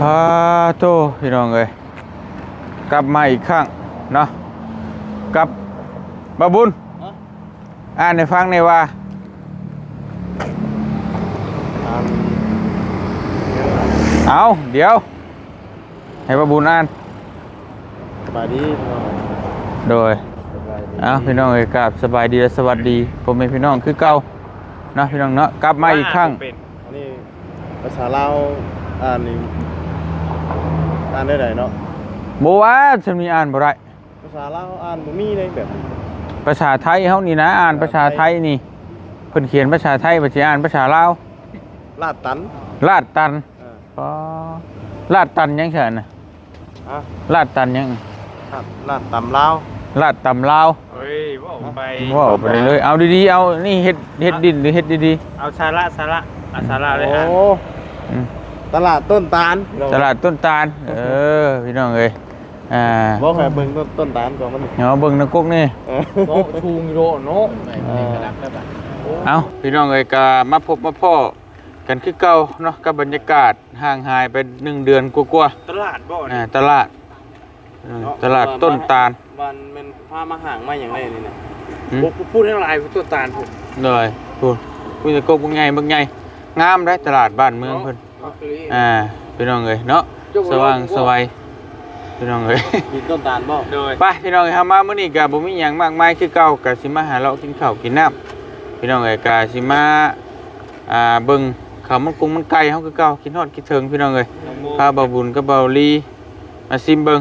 พาโตพี่น้องเอ้ยกลับมาอีกครั้งเนาะกลับบาบุญอ่านในฟังในอยว่าเอาเดี๋ยว ให้บาบุญอ่านสบายดีพี่น้องโดยสบายดีเอาพี่น้องเอ้ยกราบสบายดีและสวัสดี ผมเป็นพี่น้องคือเก่าเนาะพี่น้องเนาะกลับมาอีกครั้งอันนี้ภาษาลาวอ่านนี่ อ่านได้ไหนเนาะบว่าจะมีอ่านบ่ได้ภาษาลาวอ่านบ่มีเลยแบบภาษาไทยเฮานี่นะ อ่านภาษาไทยนี่เพิ่นเขียนภาษาไทยบ่สิอ่านภาษาลาวลาดตันลาดตันอ่าอ๋อลาดตันยังซั่นน่ะอะลาดตันยังลาดลาดตำลาวลาดตำลาวเฮ้ยว่าออกไปว่าไปเลยๆเอาดีๆเอานี่เฮ็ดเฮ็ดดินหรือเฮ็ดดีเอาสาระสาระเอาสาระเลยโอ้ฮะๆอืม ตลาดต้นตาลตลาดต้นตาล เออ พี่น้องเอ้ยอ่าบอกให้เบิ่งต้นต้นตาลก่อนมันเอาเบิ่งนักกุ๊กนี่เออโนชูงโรโนเอาพี่น้องเอ้ยก็มาพบมาพ่อกันคือเก่าเนาะกับบรรยากาศห่างหายไปหนึ่งเดือนกว่าตลาดบ่ๆเนี่อ่ายตลาดเออตลาดต้นตาลวันเป็นผ้ามาห่างมาอย่างไรนี่นะหืมโอ้พูดให้ลายตัวตาลผมเลยพูดพูดจะกบงไงบางไงงามได้ตลาดบ้านเมืองเพิ่น อ่าพี่น้องเอ้ยเนาะสว่างสวัยพี่น้องเอ้ยมีต้นตาลบ่โดยไปพี่น้องเอ้ยเฮามามื้อนี้ก็บ่มีหยังมากมายคือเก่าก็สิมาหาเลาะกินข้าวกินน้ำพี่น้องเอ้ยก็สิมาอ่าเบิ่งข้าวมันกุ้งมันไก่เฮาคือเก่ากินฮอดคิดถึงพี่น้องเอ้ยพาบ่าวบุญกับบ่าวลีมาซิมเบิ่ง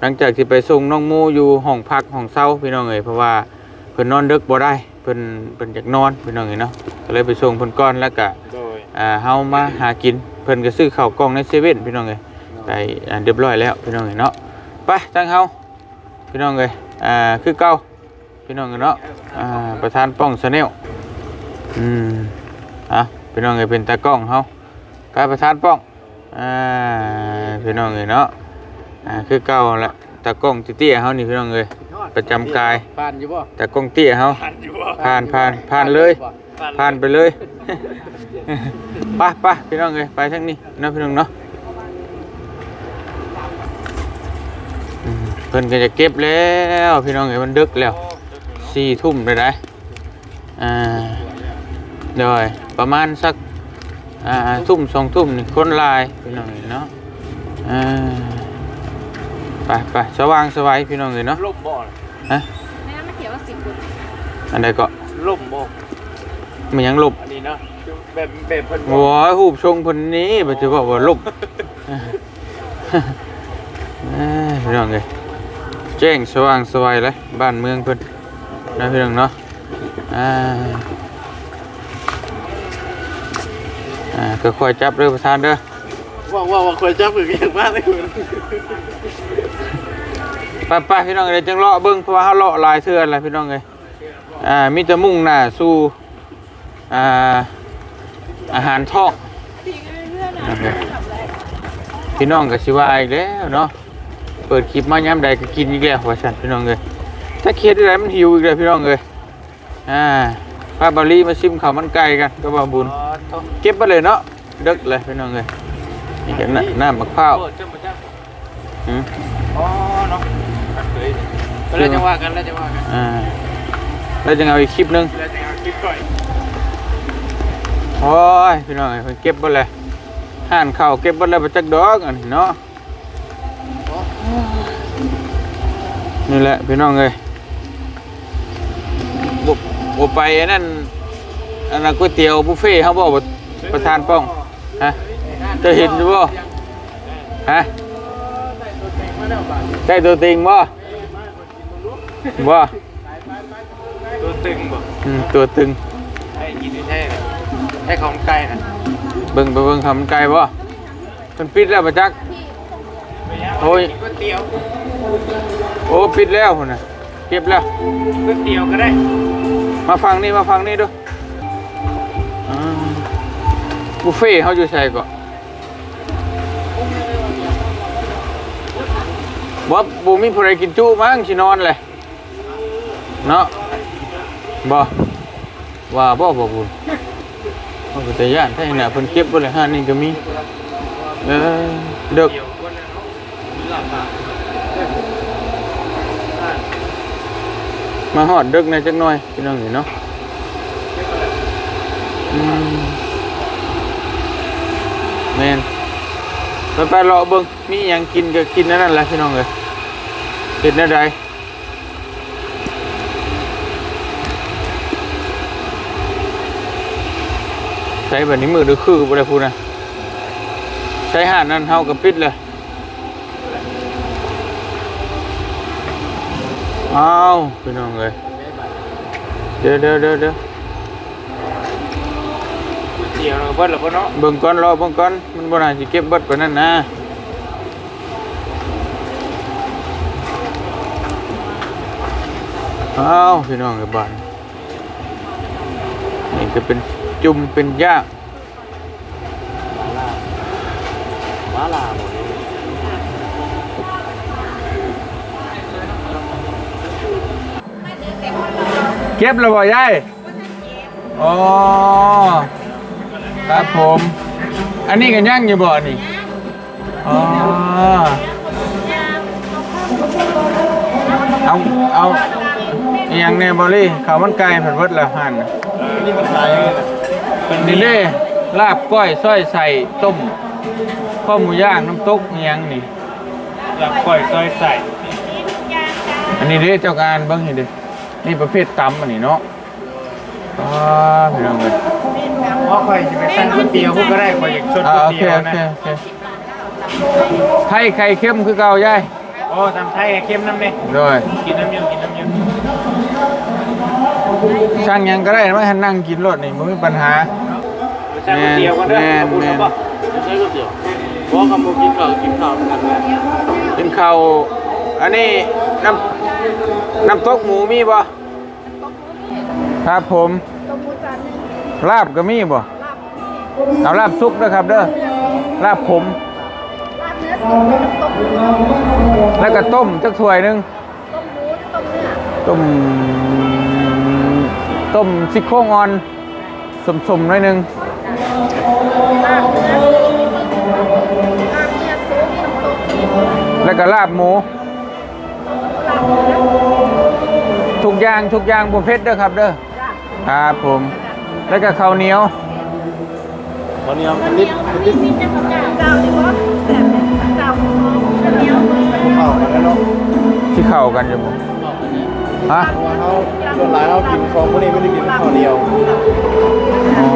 หลังจากที่ไปส่งน้องโมอยู่ห้องพักห้องเช่าพี่น้องเอ้ยเพราะว่าเพิ่นนอนดึกบ่ได้เพิ่นเพิ่นอยากนอนพี่น้องเอ้ยเนาะก็เลยไปส่งเพิ่นก่อนแล้วก็โดย อ่าเฮามาหากินเพิ่นก็ซื้อข้าวกล่องในเซเว่นพี่น้องเอ้ยได้อ่าเรียบร้อยแล้วพี่น้องเอ้ยเนาะไปจังเฮาพี่น้องเอ้ยอ่าคือเก่าพี่น้องเอ้ยเนาะอ่าประธานป้องชาแนลอืมอะพี่น้องเอ้ยเป็นตากล้องเฮาไปประธานป้องอ่าพี่น้องเอ้ยเนาะอ่าคือเก่าแหละตากล้องเตี้ยๆเฮานี่พี่น้องเอ้ยประจำกายปานอยู่บ่ตากล้องเตี้ยเฮาผ่านอยู่บ่ผ่านผ่านผ่านเลย ผ่านไปเลยไปไปพี่น้องเลยไปทั้งนี้เนาะพี่น้องเนาะอืมเพิ่นก็จะเก็บแล้วพี่น้องเอ้ยมันดึกแล้วสี่ทุ่มเลยได้อ่าเดี๋ยวประมาณสักอ่าทุ่มสองทุ่มนี่คนหลายพี่น้องเอ้ยเนาะอ่าไปไปสว่างสวายพี่น้องเอ้ยเนาะล่มบ่ฮะไม่งั้นไม่เขียนว่าสิบคนอันใดก็ล่มบ่ มันยังหลบอันนี้เนาะแบบแบบเพิ่นโอ้ยหูบชงคนนี้ปัจจุบันว่าลบเอ้ยพี่น้องเลยแจ้งสว่างสวัยเลยบ้านเมืองเพิ่นนะพี่น้องเนาะอ่าอ่าก็คอยจับเรือประธานเด้อ ว่าว่าว่าเคยจับอยู่เก่งมากเลยคุณไปไปพี่น้องเลยจังเลาะเบิ้งเพราะว่าเขาเลาะหลายเทื่อแล้วพี่น้องเลยอ่ามีแต่มุ่งหน้าสู่ อ่าอาหารท้องพี่น้องก็สิว่าอีกแล้วเนาะเปิดคลิปมาย้ำใดก็กินอีกแล้วว่าฉันพี่น้องเลยถ้าเครียดอะไรมันหิวอีกแล้วพี่น้องเลยอ่าพาบาลีมาชิมข้าวมันไก่กันก็บ่าบุญอ๋อโตเก็บไปเลยเนาะดึกเลยพี่น้องเลยนี่กันน่ะน้ำมะพร้าวเปิดจังบ่จังอืมอ๋อเนาะเคยก็เลยจะว่ากันแล้วจะว่ากันอ่าแล้วจะเอาอีกคลิปหนึงแล้วจะเอาคลิปก่อน โอ้ยพี่น้องเอ้ยเพิ่นเก็บไปเลยห่านข้าวเก็บไปเลยไปจักดอกอันนี้เนาะนี่แหละพี่น้องเอ้ยบ่บ่ไปอันนั้นอันนั้นก๋วยเตี๋ยวบุฟเฟ่ต์เขาบอกว่าประธานป้องฮะจะเห็นอยู่บ่ฮะได้ตัวจริงบ่บ่ตัวตึงบ่อืมตัวตึงให้กินแท้เลย ให้ของไก่น่ะเบิ่งไปเบิ่งคำไกลบ่มันปิดแล้วประจักษ์โอ้ย ก๋วยเตี๋ยวโอ้ปิดแล้วพุ่นน่ะเก็บแล้ว ก๋วยเตี๋ยวก็ได้มาฟังนี่มาฟังนี่ดูอ่าบุฟเฟ่ต์เขาอยู่ใส่ก่อนบ่บ่มีผู้ใดกินจุมั้งสินอนเลยเนาะบ่ว่าบ่บ่บุญ ว่าแต่ย่านถ้าเห็นน่ะเพิ่นเก็บบ่เลยห้านี่ก็มีเออเด็กมาหอดเด็กในจักหน่อยพี่น้องนี่เนาะอืมแมนไปไปรอเบิ่งมีหยังกินก็กินนั่นแหละพี่น้องเอ้ยเห็นอะไร ใช้แบบนี้มือดือคือบ่ได้พูดนะใช้หาดนั่นเฮากับปิดเลยเอาพี่น้องเลยเดี๋ยวเดี๋ยวเดี๋ยวเดี๋ยวเกี่ยวเราเบิ้ลหรือเปล่าเนาะเบิ่งก่อนรอเบิ่งก่อนมันบ่น่าสิเก็บเบิดปานนั้นนะเอาพี่น้องกับบ้านนี่ก็เป็น จุ่มเป็นย่างมาลาหมดเก็บแล้วบ่ยายอ๋อ ครับผม อันนี้ก็ย่างอยู่บ่นี่อ๋อ เอา เอาอหย่างเนบอรี่ข้าวมันไก่ผัดเวิดละหันน่ะนี่มันขายยังไงน่ะ เป็นนี่เด้ลาบก้อยส้อยใส่ต้มข้าวหมูย่างน้ำตกอหยังนี่หลับก่อยซอยใส่อันนี้เด้เจ้าการเบิ้งนี่เด้นี่ประเภทตำอันนี้เนาะอ่าพี่น้องเลยเพราะคอยจะไปสั่งก๋วยเตี๋ยวพวกก็ได้คอยอยากชดอ่าก๋วยโอเคเตี๋ยวโอนะ เคโอเคไข่ไข่เข้มคือเก่ายายโอ้ทำไทยเข้มน้ำเนี่ยโดยกินน้ำยำกินน้ำยช่างหยังก็ได้ไม่ให้นั่งกินรถนี่ไม่มีปัญหาำสั่งก๋วยเตี๋ยวกันเด้อขอบคุณครับแม่นป่ะไม่ใช่ก๋วยเตี๋ยวเพราะกำลังกินข้าวกินข้าวเหมือนกันเลยเป็นข้าวอันนี้น้ำน้ำตกหมูมีบ่ครับผมลาบก็มีบ่เอาลาบซุกนะครับเด้อลาบผมแล้วก็ต้มจักถ้วยหนึงต้มต้มซี่โครงอ่อนสมๆหน่อยหนึง แล้วก็ลาบหมู ทุกอย่างทุกอย่างบุฟเฟ่ต์เด้อครับเด้อครับผม แล้วก็ข้าวเหนียวตอนนี้เอาเป็นนิดเป็นนิดเข้ากันแล้วเนาะที่เข้ากันอยู่บ่ฮะเพราะว่าเขาส่วนหลายเขากินของพวกนี้ไม่ได้กินข้าวเดียวอ๋อ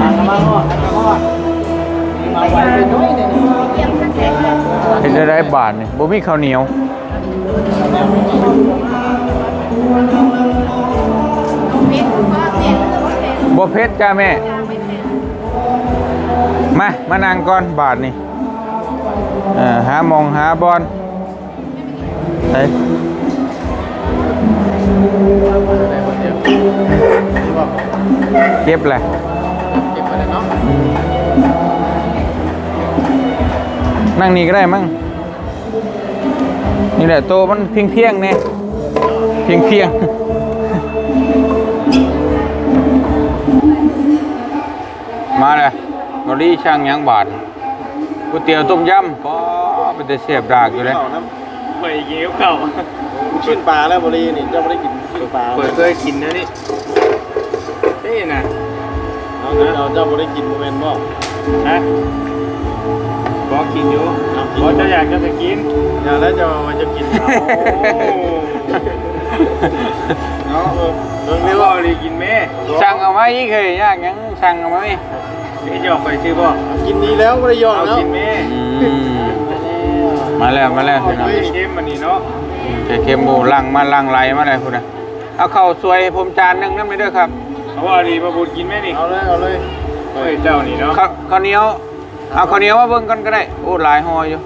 มามาก่อนมาก่อนมาไว้เป็นน้อยเนี่ยเห็นได้ได้บาทนี่บ่มีข้าวเหนียวบ่เผ็ดจ้าแม่ มา มานั่งก่อนบาทนี่อ่อหามองหาบอลไป เก็บแหละเก็บไว้เลยเนาะนั่งนี่ก็ได้มั้งนี่แหละโตะมันเพียงเพียงๆเนี่ยเพียงเพียงๆมาเลยบรีช่างหยังบาทก๋วยเตี๋ยวต้มยำก็เป็นแต่เสียบดากอยู่เลยข้าวน้ไปเกี่ยวข้าวำชิ้นปลาแล้วบรีนี่เจ้าไม่ได้กินชิ้นปลาเปิดเคยกินนะนี่ นี่นะเอาเจ้าเจ้าไม่ได้กินโมเมนต์บ่ฮะบอกกินอยู่เอากินบอกจะอยากจะไปกินอย่าแล้วจะมันจะกินเอาเนาะเออเรื่องไม่นี้ว่าว่าเลยกินแม่สั่งเอาไหมเคยยากหยังสั่งเอาไหมนี่จะออกไปซื้อบ่กินดีแล้วไม่ได้ยอมเอาแล้วกินแม่อืมมาแล้วมาแล้วพี่น้องเค็มมันนี่เนาะไข่เค็มหมูลังมาลังไหลมาเลยคุณนะเอาข้าวสวยให้ผมจานหนึงนั่นไม่ด้วยครับ เอาว่าดีมาบูดกินแม่นี่เอาเลยเอาเลยเฮ้ยเจ้านี่เนาะข้าวข้าวเหนียวเอาข้าวเหนียวมาเบิ่งกันก็ได้โอ้หลายห่ออยู่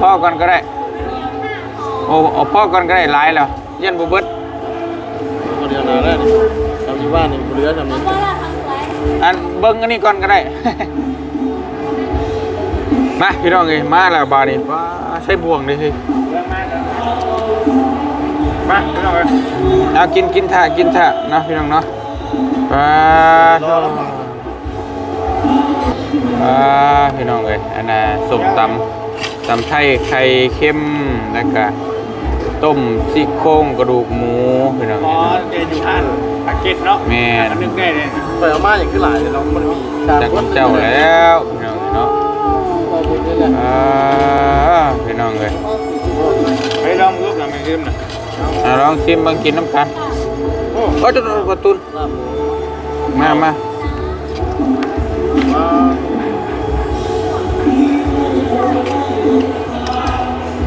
พ่อกันก็ได้โอ้เอาพ่อกันก็ได้หลายแล้วเย็นบุเบิดคนเดียวนาแล้วนี่ทำอยู่บ้านนี่เรือทำนี้อันเบิ่งอันนี้ก่อนก็ได้ มาพี่น้องเอ้ยมาแล้วบาดนี้ว้าใช้บ่วงเลยสิมาไม่ต้องเลยเอากินกินท่ากินท่านะพี่น้องเนาะ ปลาอ่าพี่น้องเอ้ยอันน่ะส้มตำตำไทยไข่เค็มแล้วก็ต้มซี่โครงกระดูกหมูพี่น้องอ๋อเอ้ยเดี๋ยวอยู่ห้านปากเก็ตเนาะแม่นอันนึงได้เลยเปิดออกมาอย่างขึ้นหลายเลยเนาะมันมีจากเจ้าแล้วพี่น้องเนาะเราบุญนี่แหละอ่าพี่น้องเลยไปลองรูปหน่อยไม่ลืมนะอ่าลองชิมบางกินน้ำกันโอ้โอ้จุดประตูนลาบห มูมามามา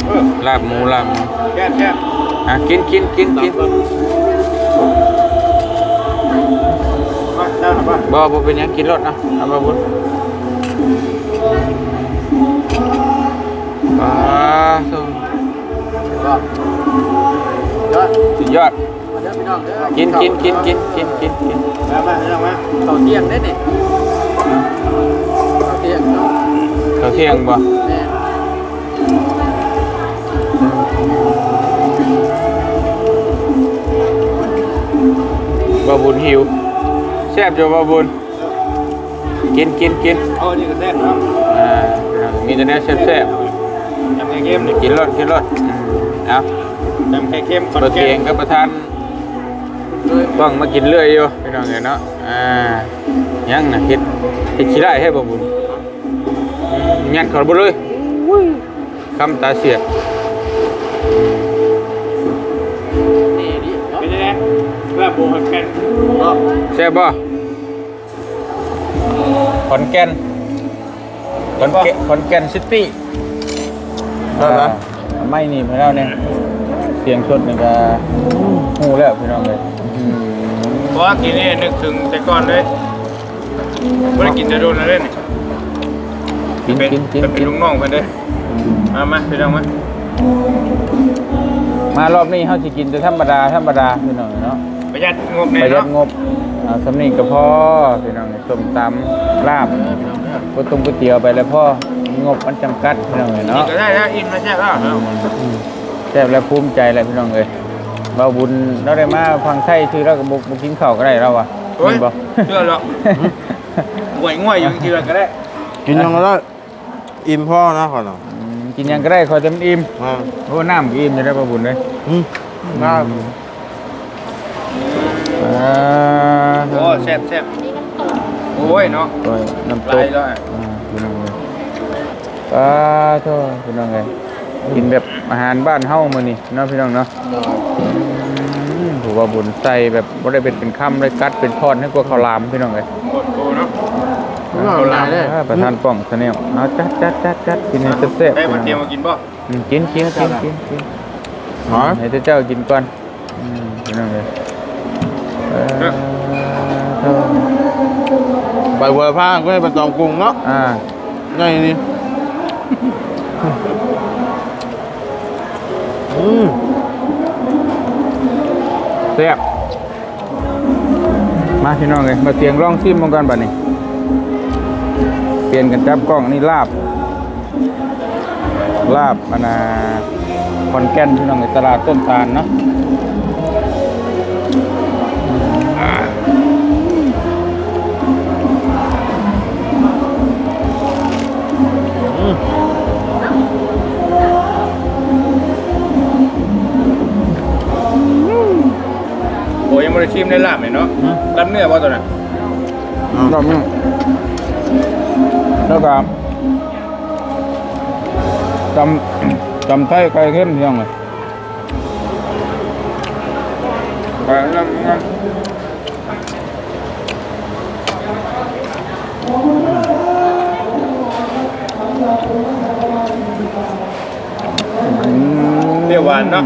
เออลาบหมูลาบหมูแค่แค่อะกินกินกินกินมาเจ้าหน้าบ้านบ่บ่เป็นหยังกินรถนะเอามาบุญอ่าสุก็ ยอดสุดยอด มาเด้อพี่น้องเด้อกินกินกินกินกินกินกินมามาเจ้ามาข้าวเที่ยงได้นี่ข้าวเที่ยงเนาะข้าวเที่ยงบ่แม่บ่บุญหิวแซ่บจ้ะบ่บุญกินกินกินเอาอันนี้ก็แซ่บเนาะอ่ามีแต่แนวแซ่บยำไข่เค็มนี่ๆกินรถกินรถอืมเอา ยำไข่เค็มประเทียงกับประธานต้องมากินเรื่อยอยู่พี่น้องเอ้ยเนาะอ่ายังน่ะเฮ็ดเฮ็ดขี้ได้ให้บ่บุญอืมยัดเข้าบ่เลยคำตาเสียนี่นี่เนาะเป็นยังไงลาบหมูหักแผ่นเนาะแซ่บบ่ขอนแก่นขอนแก่นขอนแก่นซิตี้ได้ไหมอ่าไม่นี่ไปแล้วเนี่ย เสียงสดนี่ก็ฮู้แล้วพี่น้องเอ้ยอืมเพราะว่ากินนี่นึกถึงแต่ก่อนเลยไม่ได้กินจะโดนอะไรนี่กินเป็นกินกินเป็นกินลุงน้องเพิ่นเด้มามาไปลองมามารอบนี้เฮาสิกินแต่ธรรมดาธรรมดาพี่น้องเนาะประหยัดงบปแน่ระหยัเนาะดงบเอาสำนีก็พอพี่น้องส้มตำลาบก๋วยต้มก๋วยเตี๋ยวไปแล้วพ่องบมันจำกัดพี่น้องเอ้ยนี่เนาะก็ได้นะอินมาแซ่บแล้วเนาะอืม แซ่บและภูมิใจเลยพี่น้องเอ้ยเราบุญเราได้มาฟังไทยชื่อเราก็บุกบุกินข้าวก็ได้เราอะโอ้ยมีบ่เชื่อหรอกง่วยง่วยอยู่จริงๆก็ได้กินยังก็ได้อิ่มพ่อนะขอหน่อยอืมกินหยังก็ได้คอยเต็มอิ่มมาโอ้น้ำก็อิ่มจะได้ประบุญเลยอืมน่าอ่าโอ้แซ่บแซ่บโอ้ยเนาะโอ้ยน้ำตไหลกแล้วอะอ่าพี่น้องเลยป้าโทษพี่น้องเลยกินแบบ อาหารบ้านเฮ้ามานี่เนาะพี่น้องเนาะอืมถือว่าบุญใส่แบบบ่ได้เป็นเป็นคำเลยกัดเป็นทอดให้กลัวข้าวหลามพี่น้องเลยโคตรโตเนาะเอาหลายเลยอ่าประธานป้องเสนลเอาจัดจัดจัดจัดกินให้แซ่บๆได้พี่มาน้องเตรียมมากินป่ะอืมกินกินกินกินกินหอยให้เจ้ากินก่อนอืมพี่น้องเลยเออโทษใบบัวผ้าก็ให้เป็นตองกรุงเนาะอ่าไงนี่ อืมแซ่บมาพี่น้องเลยมาเตียงร่องซิมมังกันบัดนี้ เปลี่ยนกันจับกล้องนี่ลาบ ลาบอนนาคอนแก่นพี่น้องในตลาดต้นตาลเนาะ ชิมได้ลาบเลยเนาะลาบเนื้อป่ะตัวนั้นรอบนี้แล้วก็จำจำไทยไก่เข้มพี่น้องเลยไปแล้วงั้นอืมเปรี้ยวหวานเนาะ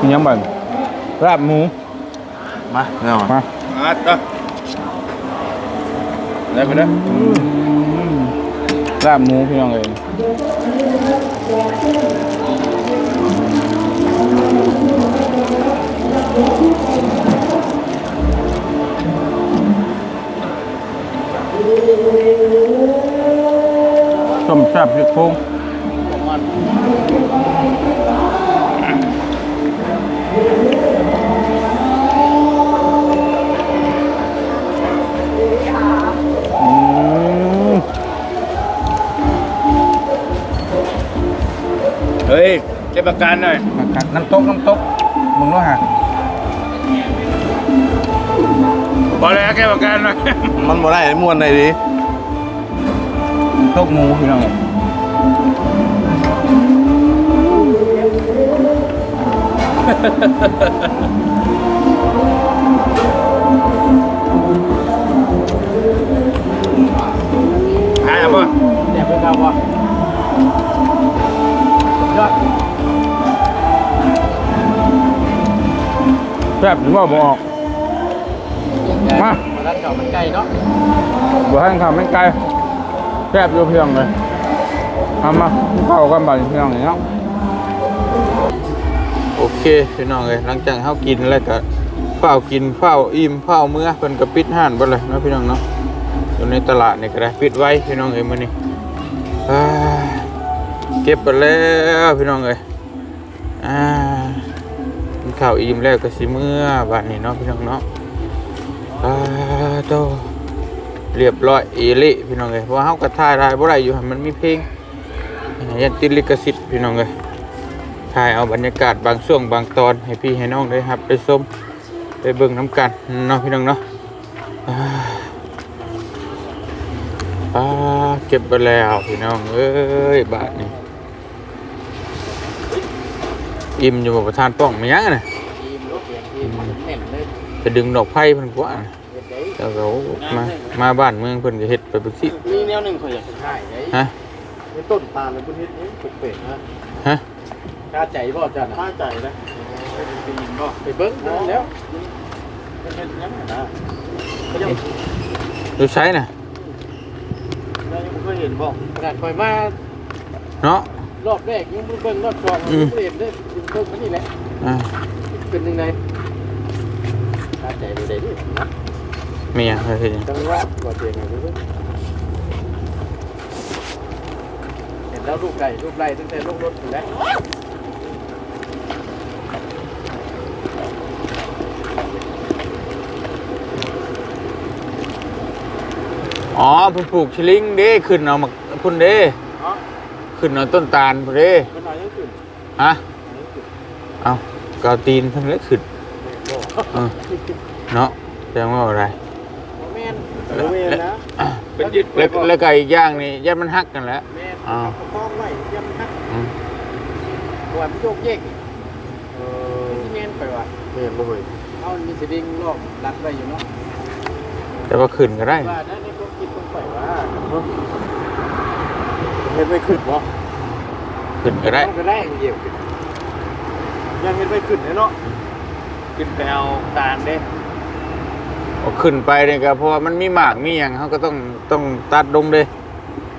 มียังบังลาบหมู มาเนี่ยมาอะต่อได้ไปแล้วลาบหมูพี่น้องเองต้มแซ่บพริกโพง ฮ้ยเก็บอาการหน่อยน้ำตกน้ำตกมึงรู้ฮะพอแล้วเก็บอาการหน่อย มันบ่ได้ม่วนได้ดิตกหมูพี่น้องหายป่ะ เดี๋ยวไปกับว่ย แซ่บหรือว่าบออก มาร้านเก่ามันใกล้เนาะบ่ให้ทำไม่ไกลแซ่บอยู่เพียงเลยทำมาเข้ากันบ่เพียงเนาะโอเคพี่น้องเอ้ยหลังจากเฮากินแล้วก็เฝ้าวกินเฝ้าวอิ่มเฝ้าวเมื่อเพิ่นก็ปิดห้านเบิดเลยเนาะพี่น้องเนาะอยู่ในตลาดนี่ก็ได้ปิดไว้พี่น้องเอ้ยมื้อนี้อ่าเก็บไปแล้วพี่น้องเอ้ยอ่ากิน ข้าวอิ่มแล้วก็สิเมื่อบัดนี้เนาะพี่น้องเนาะอ่าโตเรียบร้อยเอลิพี่น้องเอ้ยเพราะว่าเฮาก็ถ่ายได้บ่ได้อยู่หันมันมีเพลงยันติดลิขสิทธิ์พี่น้องเอ้ยถ่ายเอาบรรยากาศบางช่วงบางตอนให้พี่ให้น้องได้ครับไปชมไปเบิ่งน้ำกันเนาะพี่น้องเนาะอ่าเก็บไปแล้วพี่น้องเอ้ยบาทนี่ อิ่มอยู่บ่ประธานป้องไม่ยังอะน่ะจะดึงดอกไผ่เพิ่นกว่าน่ะแต่เขามามาบ้านเมืองเพิ่นก็เฮ็ดไปเบิกสิมีแนวหนึงข่อยอยากจะถ่ายไอ้ฮะเป็นต้นตาลในประเทศนี้ปลูกเป็ดนะฮะกล้าใจบ่จ้ะกล้าใจนะไปยินบ่ไปเบิ่งนั่นแล้วเป็นเฮ็ดหยังน่ะนะก็ยังดูใช้น่ะยังบ่เคยเห็นบ่ขนาดคอยมาเนาะ รอบแรกยังบ่เบิ่งรอบสองอืมบ่เห็นเด้อเบิ่งมานี่แหละอ่าเป็นยังไงตาใจดูได้ดินะมีหยังเฮ็ดหยังจังหวะบ่เจ๋งไงดูเห็นแล้วรูปไก่รูปไล่ตั้งแต่ลงรถอยู่แล้วอ๋อเพิ่นปลูกชิลิงเด้ขึ้นเอามาพุ่นเด้ ขึ้นเอาต้นตาลพุ่นเด้ก็น้อยยังขึ้นฮะเอากาวตีนทั้งเล็กขึ้นเออเนาะแสดงว่าอะไรบ่แม่นบริเวณนะเป็นยึดแล้วแล้วก็อีกอย่างนี่ยัดมันหักกันแล้วแม่นอ้าวประคองไว้ยังฮักอืมตัวมันโยกเยกเออที่แม่นไปว่าเห็นบ่เฮ้ยเอามีสลิงรอบรัดไว้อยู่เนาะแต่ว่าขึ้นก็ได้ว่านั่นในความคิดของข่อยว่า เฮ็ดไม่ขึ้นบ่ขึ้นก็ได้มันก็ได้เหยียบขึ้นยังเฮ็ดไม่ขึ้นเลยเนาะขึ้นไปเอาตาลเด้เอาขึ้นไปเนี่ยก็เพราะว่ามันมีหมากมีอย่างเขาก็ต้องต้องตัดลงเด้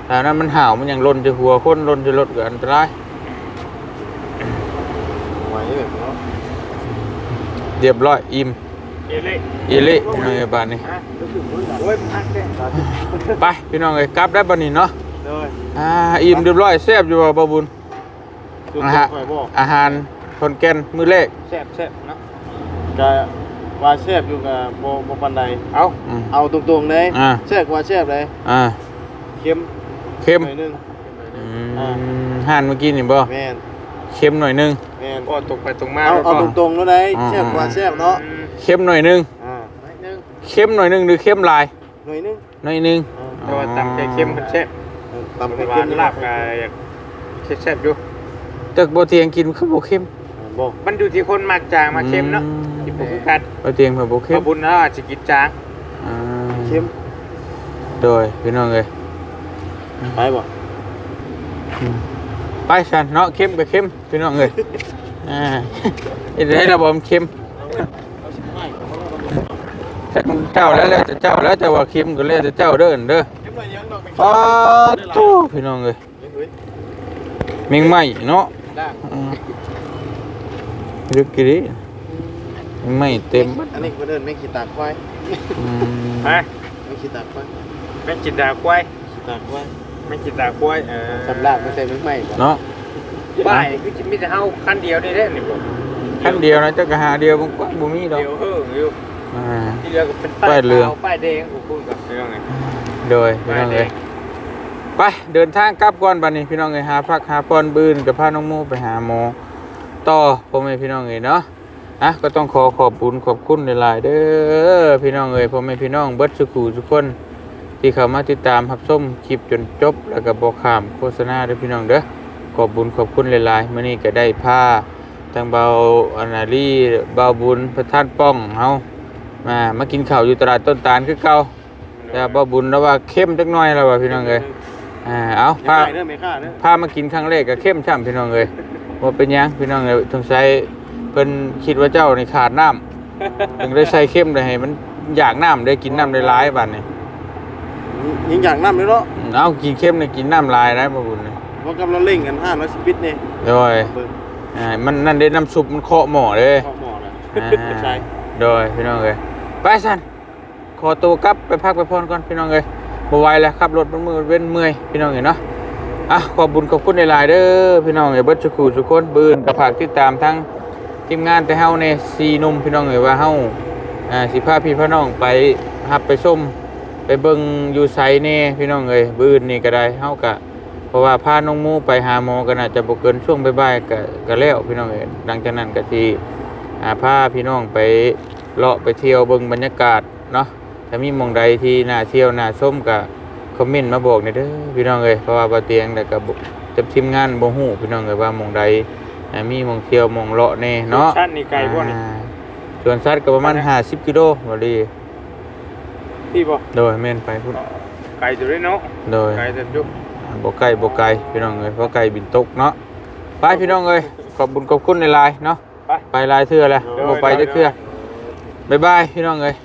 แต่นั้นมันห่าวมันยังหล่นจะหัวคนหล่นจะรถก็อันตรายไหวแบบเนาะเรียบร้อยอิ่มเอเล่อีเละในบ้านนี้ฮะรู้สึกว่าโอ้ยมันฮักเด้ไปพี่น้องเอ้ยกลับได้บ้านนี้เนาะ เลยอ่าอิ่มเรียบร้อยแซ่บอยู่บ่บ่บุญคือนะฮะข่อยบอกอาหารคนแก่นมื้อแรกแซ่บแซ่บเนาะก็ว่าแซ่บอยู่กับบ่บ่ปานใดเอาอืมเอาตรงๆเลยอ่าแซ่บกว่าแซ่บเลยอ่าเค็มเค็มหน่อยหนึงอือ่ามห่านเมื่อกี้นี่บ่แม่นเค็มหน่อยนึงแม่นก็ตกไปตรงมาเอาเอาแล้วตรงๆแล้วได้อ่าแซ่บกว่าแซ่บเนาะเค็มหน่อยนึงอ่าหน่อยหนึงเค็มหน่อยนึงหรือเค็มหลายหน่อยหนึงหน่อยนึงแต่ว่าตำใจเข้มมันแซ่บเออ ตำแต่ไข่ว่าเค็มลาบกายอยากแซ่บๆอยู่ตึกบ่เตียงกินคือบ่เค็มบ่มันอยู่ที่คนมักจางมาเข้มเนาะที่ผมคือกันบ่เตียงเพิ่นบ่เค็พมอบุญแล้วอาจจะกินจางอ่าเค็มโดยพี่น้องเอ้ยไปบ่อืมไปซั่นเนาะเค็มก็เค็มพี่น้องเอ้ยอ่าเฮ็ดให้ระบบเค็มเจ้าแล้วแล้วแต่เจ้าแล้วแต่ว่าเค็มก็แล้วแต่เจ้าเด้อเด้อ เค็มหน่อยยังดอกเป็นปาตูพี่น้องเอ้ยเมงไหม้เนาะได้อืมลึกกี่ดิเมงไหม้เต็มอันนี้ก็เดินไม่ขี้ตากควายอืมฮะไม่ขี้ตากควายแม่งกินดาควายขี้ตากควายแม่งกินดาควายเออสำหรับไม่ใช่มึงใหม่บ่เนาะบ้ายคือจะมีแต่เฮาคันเดียวได้เด้นี่บ่ขั้นเดียวนะเจ้ากะหาเดียวบ่กว่าบ่มีดอกเดียวเฮ้ออยู่อ่าที่เหลือก็เป็นป้ายเหลืองขวป้ายแดงของคุณกับเรื่องไง โดยพี่น้องเอ้ยไปเดินทางกลับก่อนบัดนี้พี่น้องเอ้ยหาพักหาปอนบืนกับพาน้องโมไปหาหมอต่อพ่อแม่พี่น้องเอ้ยเนาะอะก็ต้องขอขอบคุณขอบคุณหลายๆเด้อพี่น้องเอ้ยพ่อแม่พี่น้องเบิดสุขุทุกคน ที่เข้ามาติดตามรับชมคลิปจนจบ แล้วก็บ่ข้ามโฆษณาเด้อพี่น้องเด้อขอบบุญขอบคุณหลายๆมื้อนี้ก็ได้ผ้าทางเบาอนาลีเบาบุญพระท่านป้องเฮามามากินข้าวอยู่ตลาดต้นตาลคือเก่า แต่บ่บุญแล้วว่าเข้มจักหน่อยแล้วว่าพี่น้องเอ้ยอ่าเอาพาเด้อไม่ค่าเด้อพามากินครั้งแรกก็เข้มช่ำพี่น้องเอ้ยบ่เป็นหยังพี่น้องเอ้ยสงสัยเพิ่นคิดว่าเจ้านี่ขาดน้ำถึงได้ใส่เข้มได้ให้มันอยากน้ำได้กินน้ำได้หลายบัดนี้ยิงอย่างน้ำเลยเนาะอืมเอากินเข้มนี่กินน้ำหลายนะบ่บุญนี่เพราะกำลังเล่งกันห้าร้อยสิบบิตนี่โดยเบิ่งอ่ามันนั่นเด้น้ำซุปมันเคาะหม้อเด้ข้อหมอนะอ่าใช่โดยพี่น้องเอ้ยไปสั่น ขอตัวกลับไปพักไปพรก่อนพี่น้องเอ้ยบ่ไหวแล้วขับรถมันมือเว้นเมื่อยพี่น้องเอ้ยเนาะอะขอบบุญขอบคุณหลายเด้อพี่น้องเอ้ยเบิดสุขุสุกคนบืนกับฝากติดตามทั้งทีมงานแต่เฮาในซีนุ่มพี่น้องเอ้ยว่าเฮาอ่าสิพาพี่พี่น้องไปฮับไปส้มไปเบิ่งอยู่ไสแน่พี่น้องเอ้ยบืนนี่ก็ได้เฮากะเพราะว่าพาน้องมูไปหาหมอก็น่าจะบ่เกินช่วงบ่ายๆก็ก็แล้วพี่น้องเอ้ยหลังจากนั้นก็สิอ่าพาพี่น้องไปเลาะไปเที่ยวเบิ่งบรรยากาศเนาะ ถ้ามีหม่องใดที่น่าเที่ยวน่าชมก็คอมเมนต์มาบอกหน่อยเด้อพี่น้องเอ้ยเพราะว่าบ่เตียงแต่ก็บ่จะทีมงานบ่ฮู้พี่น้องเอ้ยว่าหม่องใดอ่ามีหม่องเที่ยวหม่องเลาะแน่เนาะชั้นนี่ไกลบ่นี่อ่าสวนสัตว์ก็ประมาณ50กิโลบ่ดีพี่บ่โดยแม่นไปพุ่นไกลอยู่ด้วยเนาะโดยไกลแต่จุ๊บบ่ไกลบ่ไกลพี่น้องเอ้ยเพราะไกลบินตกเนาะไปพี่น้องเอ้ยขอบบุญขอบคุณหลายๆเนาะไปไปหลายเทื่อแล้วบ่ไปจักเทื่อบ๊ายบายพี่น้องเอ้ย